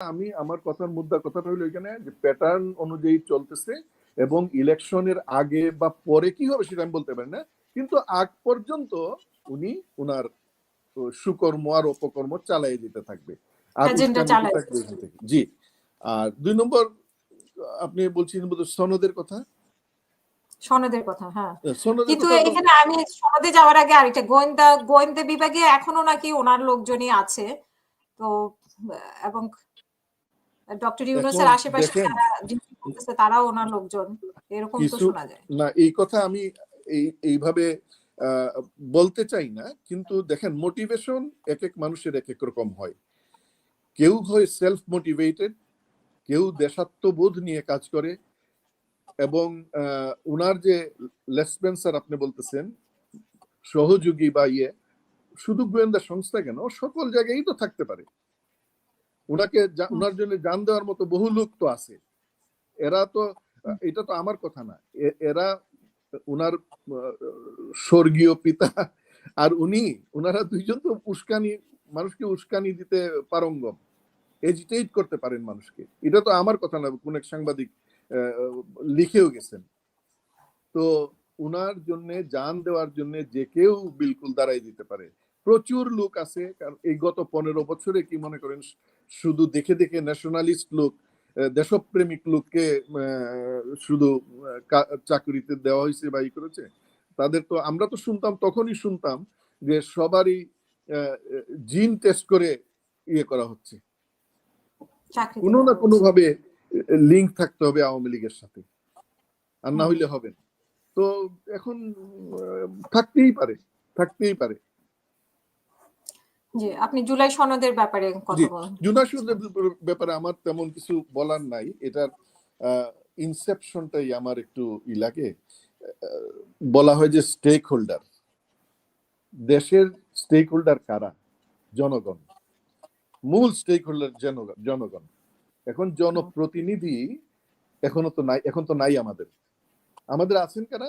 আমি আমার কথার মুদ্রা কথাটা হলো এখানে যে প্যাটার্ন অনুযায়ী চলতেছে এবং ইলেকশনের আগে বা পরে কি হবে সেটা আমি বলতে পারি না। কিন্তু আগ পর্যন্ত উনি উনার সুকর্ম আর অপকর্ম চালাই যেতে থাকবে। জি। আর দুই নম্বর আপনি বলছিলেন বোধহয় সনদের কথা? সনদের কথা হ্যাঁ। সনদের কিন্তু এখানে আমি সনদে যাওয়ার আগে আরেকটা গোয়েন্দা গোয়েন্দা বিভাগে এখনও নাকি ওনার লোকজনই আছে। তো এবং ডক্টর ইউনুসের আশেপাশে যারা তারাও ওনার লোকজন। এরকম তো শোনা যায়। না এই কথা আমি এই এইভাবে বলতে চাই না কিন্তু দেখেন মোটিভেশন এক এক মানুষের এক এক রকম হয়। কেউ হয় সেলফ মোটিভেটেড কেউ দেশাত্মবোধ নিয়ে কাজ করে এবং উনার যে লেসপেন্সার আপনি বলতেছেন সহযোগী বা ইয়ে শুধু গোয়েন্দা সংস্থা কেন সকল জায়গায় তো থাকতে পারে। ওনাকে ওনার জন্য জান দেওয়ার মতো বহু লোক তো আছে। এরা তো এটা তো আমার কথা না। এরা উনার আহ, স্বর্গীয় পিতা আর উনি উনারা দুইজন তো উস্কানি মানুষকে উস্কানি দিতে পারঙ্গম। এজিটেট করতে পারেন মানুষকে। এটা তো আমার কথা না কোন এক সাংবাদিক লিখেও গেছেন। তো উনার জন্য জান দেওয়ার জন্য যে কেউ বিলকুল দাঁড়াই দিতে পারে। প্রচুর লোক আছে কারণ এই গত পনেরো বছরে কি মনে করেন শুধু দেখে দেখে ন্যাশনালিস্ট লোক দেশপ্রেমিক লোককে শুধু চাকরিতে দেওয়া হয়েছে বা ই করেছে তাদের তো আমরা তো শুনতাম তখনই শুনতাম যে সবারই জিন টেস্ট করে ইয়ে করা হচ্ছে। কোনো না কোনো ভাবে লিঙ্ক থাকতে হবে আওয়ামী লীগের সাথে আর না হইলে হবে না। তো এখন থাকতেই পারে থাকতেই পারে। জি আপনি জুলাই সনদের ব্যাপারে কথা বলেন। ব্যাপারে আমার তেমন কিছু বলার নাই। এটার ইনসেপশনটাই আমার একটু ই লাগে। বলা হয় যে স্টেক হোল্ডার দেশের স্টেক হোল্ডার কারা? জনগণ। মূল স্টেক হোল্ডার জনগণ। এখন জনপ্রতিনিধি এখনও তো নাই এখন তো নাই আমাদের। আমাদের আছেন কারা?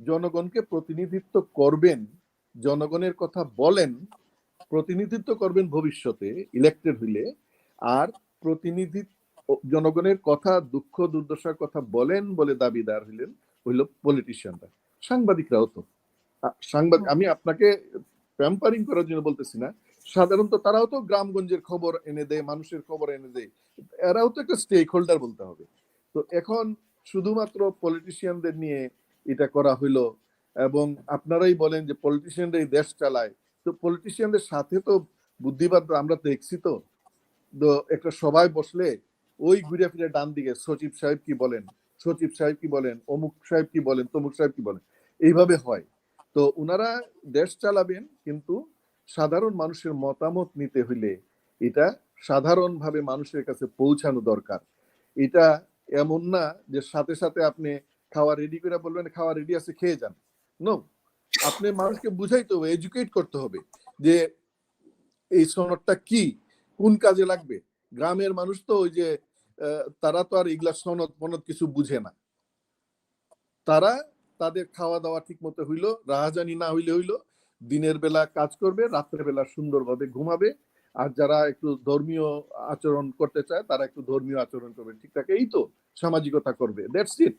জনগণকে প্রতিনিধিত্ব করবেন জনগণের কথা বলেন প্রতিনিধিত্ব করবেন ভবিষ্যতে ইলেক্টেড হইলে। আর প্রতিনিধি জনগণের কথা দুঃখ দুর্দশার কথা বলেন বলে দাবিদার হইলেন হইল পলিটিশিয়ানরা সাংবাদিকরাও তো। সাংবাদিক আমি আপনাকে প্যাম্পারিং করার জন্য বলতেছি না। সাধারণত তারাও তো গ্রামগঞ্জের খবর এনে দেয় মানুষের খবর এনে দেয়। এরাও তো একটা স্টেক হোল্ডার বলতে হবে। তো এখন শুধুমাত্র পলিটিশিয়ানদের নিয়ে এটা করা হইল এবং আপনারাই বলেন যে পলিটিশিয়ানরাই দেশ চালায়। তো পলিটিশিয়ানদের সাথে তো বুদ্ধিবাদ আমরা দেখছি তো। তো একটা সবাই বসলে ওই ঘুরে ফিরে ডান দিকে সচিব সাহেব কি বলেন, সচিব সাহেব কি বলেন, অমুক সাহেব কি বলেন, তমুক সাহেব কি বলেন, এইভাবে হয়। তো ওনারা দেশ চালাবেন, কিন্তু সাধারণ মানুষের মতামত নিতে হইলে এটা সাধারণভাবে মানুষের কাছে পৌঁছানো দরকার। এটা এমন না যে সাথে সাথে আপনি খাওয়া রেডি করে বলবেন, খাওয়া রেডি আছে, খেয়ে যান। নো আপনি মানুষকে বুঝাইতে হবে এডুকেট করতে হবে যে এই সনদটা কি, কোন কাজে লাগবে। গ্রামের মানুষ তো ওই যে তারা তো আর এগুলা সনদ মনদ কিছু বুঝে না। তারা তাদের খাওয়া দাওয়া ঠিক মতো হইল, রাহাজানি না হইলে হইল, দিনের বেলা কাজ করবে রাত্রের বেলা সুন্দরভাবে ঘুমাবে, আর যারা একটু ধর্মীয় আচরণ করতে চায়, তারা একটু ধর্মীয় আচরণ করবে ঠিকঠাক এই তো সামাজিকতা করবে দ্যাটস ইট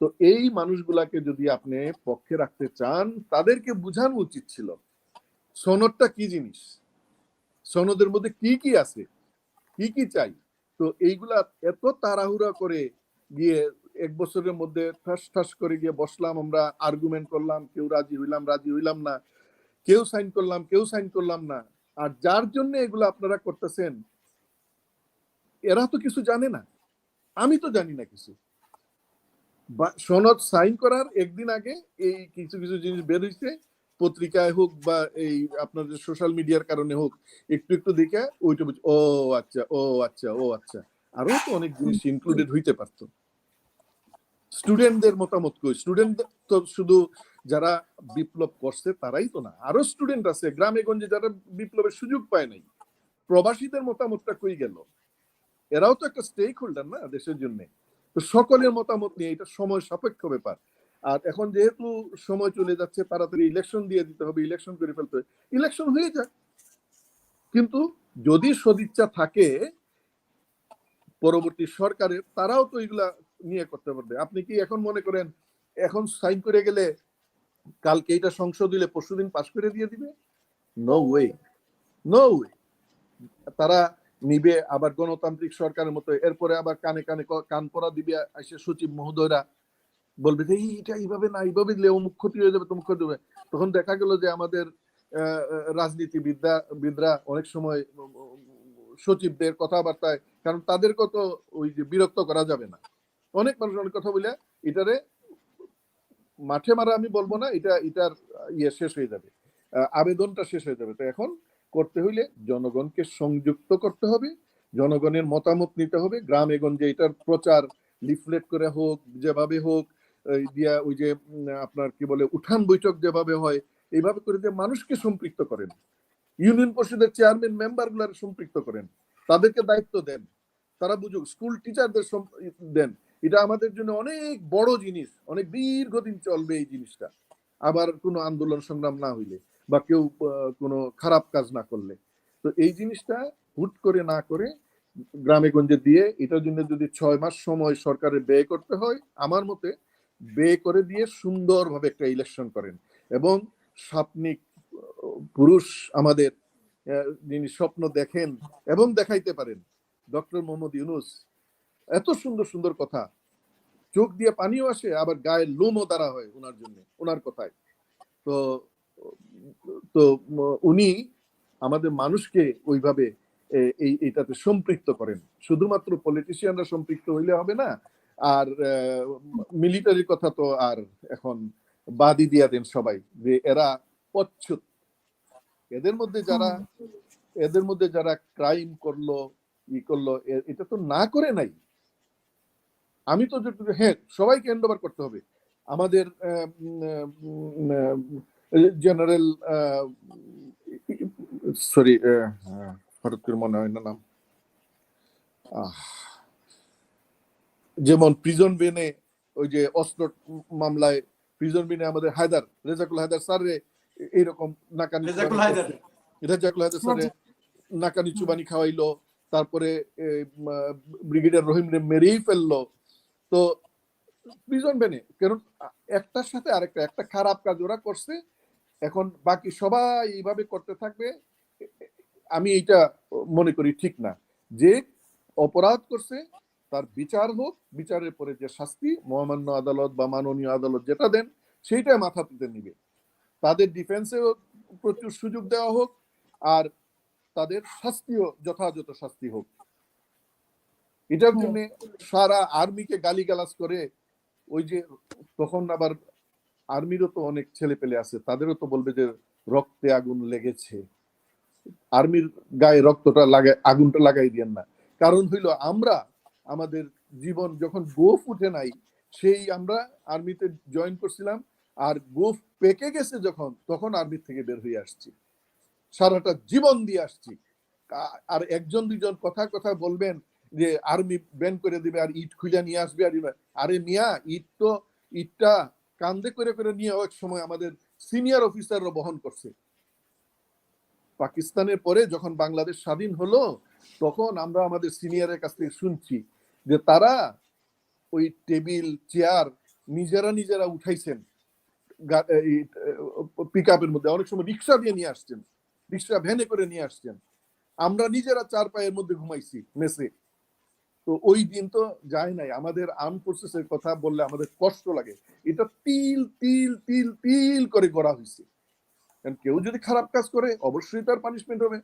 তো এই মানুষগুলাকে যদি আপনি পক্ষে রাখতে চান, তাদেরকে বুঝানো উচিত ছিল। সনদটা কি জিনিস? সনদের মধ্যে কি কি আছে? কি কি চাই? তো এইগুলা এত তাড়াহুড়া করে গিয়ে এক বছরের মধ্যে ঠাস ঠাস করে গিয়ে বসলাম, আমরা আর্গুমেন্ট করলাম, কেউ রাজি হইলাম রাজি হইলাম না, কেউ সাইন করলাম, কেউ সাইন করলাম না। আর যার জন্য এগুলো আপনারা করতেছেন, এরা তো কিছু জানে না। আমি তো জানি না কিছু। সনদ সাইন করার একদিন আগে এই কিছু কিছু জিনিস বের হইছে, পত্রিকায় হোক বা এই আপনার যে সোশ্যাল মিডিয়ার কারণে হোক, একটু একটু দেখে ওইটা বুঝ, ও আচ্ছা ও আচ্ছা ও আচ্ছা। আরও তো অনেক জিনিস ইনক্লুডেড হইতে পারতো। স্টুডেন্টদের মতামত কই? স্টুডেন্ট তো শুধু যারা বিপ্লব করছে তারাই তো না। আরও স্টুডেন্ট আছে, গ্রামে, গঞ্জে যারা বিপ্লবের সুযোগ পায় নাই। প্রবাসীদের মতামতটা কই গেল? এরাও তো একটা স্টেক হোল্ডার না দেশের জন্য। তো সকলের মতামত নিয়ে এটা সময় সাপেক্ষ ব্যাপার। আর এখন যেহেতু সময় চলে যাচ্ছে, তাড়াতাড়ি ইলেকশন দিয়ে দিতে হবে ইলেকশন করে ফেলতে হবে। ইলেকশন হয়ে যাক। কিন্তু যদি সদিচ্ছা থাকে, পরবর্তী সরকারের তারাও তো এগুলা নিয়ে করতে পারবে। আপনি কি এখন মনে করেন, এখন সাইন করে গেলে কালকে এটা সংসদ দিলে পরশুদিন পাশ করে দিয়ে দিবে? নো ওয়ে নো ওয়ে তারা নিবে আবার গণতান্ত্রিক সরকারের মতো। এরপরে আবার কানে কানে কান পরা দিবে এসে সচিব মহোদয়রা বলবে যে "এই, এটা এইভাবে না এইভাবে দিলে অমুক ক্ষতি হয়ে যাবে তমুক ক্ষতি হবে তখন দেখা গেল যে আমাদের রাজনীতিবিদরা বিদরা অনেক সময় সচিবদের কথাবার্তায় কারণ তাদেরকে তো ওই যে বিরক্ত করা যাবে না। অনেক মানুষ অনেক কথা বলে এটারে মাঠে মারা আমি বলব না এটা এটার ইয়ে শেষ হয়ে যাবে আবেদনটা শেষ হয়ে যাবে। তো এখন করতে হইলে জনগণকে সংযুক্ত করতে হবে, জনগণের মতামত নিতে হবে। গ্রামে গঞ্জে এটার প্রচার, লিফলেট করে হোক, যেভাবে হোক দিয়া ওই যে আপনার কি বলে, উঠান বৈঠক যেভাবে হয়, এইভাবে করে যে মানুষকে সম্পৃক্ত করেন। ইউনিয়ন পরিষদের চেয়ারম্যান মেম্বারগুলার সম্পৃক্ত করেন। তাদেরকে দায়িত্ব দেন। তারা বুঝুক, স্কুল টিচারদের দেন। এটা আমাদের জন্য অনেক বড় জিনিস, অনেক দীর্ঘদিন চলবে এই জিনিসটা। আবার কোনো আন্দোলন সংগ্রাম না হইলে। বা কেউ কোনো খারাপ কাজ না করলে। তো এই জিনিসটা হুট করে না করে গ্রামে গঞ্জে দিয়ে এটার জন্য যদি ছয় মাস সময় সরকারের ব্যয় করতে হয়, আমার মতে ব্যয় করে দিয়ে সুন্দরভাবে একটা ইলেকশন করেন। এবং স্বপ্নিক পুরুষ আমাদের যিনি স্বপ্ন দেখেন এবং দেখাইতে পারেন, ডক্টর মোহাম্মদ ইউনুস, এত সুন্দর সুন্দর কথা। চোখ দিয়ে পানিও আসে, আবার গায়ে লোমও দ্বারা হয় ওনার জন্য, ওনার কথায়। তো তো উনি আমাদের মানুষকে ওইভাবে এই, এটাতে সম্পৃক্ত করেন। শুধুমাত্র পলিটিশিয়ানরা সম্পৃক্ত হইলে হবে না, আর মিলিটারির কথা তো আর এখন বাদই দিয়া দেন সবাই, যে এরা পচ্ছুত এদের মধ্যে যারা, এদের মধ্যে যারা ক্রাইম করল, ই করল এটা তো না করে নাই। আমি তো হ্যাঁ সবাইকে হ্যান্ড করতে হবে। আমাদের জেনারেল সরি হঠাৎ করে মনে হয় না নাম যেমন প্রিজন বেনে ওই যে অস্ত্র মামলায় প্রিজন বেনে আমাদের হায়দার রেজাকুল হায়দার স্যারে এইরকম নাকানি রেজাকুল হায়দার। রেজাকুল হায়দার স্যারে নাকানি চুবানি খাওয়াইলো তারপরে ব্রিগেডিয়ার রহিম রে মেরেই ফেলল। তো প্রিজন বেনে কারণ একটার সাথে আরেকটা একটা খারাপ কাজ ওরা করছে এখন বাকি সবাই এইভাবে করতে থাকবে আমি এইটা মনে করি ঠিক না। যে অপরাধ করছে তার বিচার হোক বিচারের পরে যে শাস্তি মহামান্য আদালত বা মাননীয় আদালত যেটা দেন সেইটাই মাথা পেতে নিবে। তাদের ডিফেন্সেও প্রচুর সুযোগ দেওয়া হোক আর তাদের শাস্তিও যথাযথ শাস্তি হোক। এটার জন্য সারা আর্মিকে গালিগালাজ করে ওই যে তখন আবার আর্মিরও তো অনেক ছেলে পেলে আছে, তাদেরও তো বলবে যে রক্তে আগুন লেগেছে। আর্মির গায়ে রক্তটা লাগাই আগুনটা লাগাই দিয়েন না। কারণ হইল আমরা, আমাদের জীবন যখন গোফ উঠে নাই, সেই আমরা আর্মিতে জয়েন করছিলাম, আর গোফ পেকে গেছে যখন, তখন আর্মি থেকে বের হয়ে আসছি। সারাটা জীবন দিয়ে আসছি। আর একজন দুইজন কথা কথা বলবেন যে আর্মি ব্যান করে দিবে, আর ইট খুঁজে নিয়ে আসবে, আর আরে মিয়া, ইট তো ইটটা কান্দে করে করে নিয়ে এক সময় আমাদের সিনিয়র অফিসাররা বহন করছে। পাকিস্তানের পরে যখন বাংলাদেশ স্বাধীন হলো, তখন আমরা আমাদের সিনিয়রের কাছ থেকে শুনছি যে তারা ওই টেবিল, চেয়ার নিজেরা নিজেরা উঠাইছেন। পিক আপের মধ্যে। অনেক সময় রিক্সা দিয়ে নিয়ে আসছেন। রিক্সা ভ্যানে করে নিয়ে আসছেন। আমরা নিজেরা চার পায়ের মধ্যে ঘুমাইছি মেসে। তো ওই দিন তো যায় নাই। আমাদের আর্ম ফোর্সেস এর কথা বললে আমাদের কষ্ট লাগে। এটা তিল তিল তিল তিল করে করা হয়েছে কারণ কেউ যদি খারাপ কাজ করে, অবশ্যই তার পানিশমেন্ট হবে।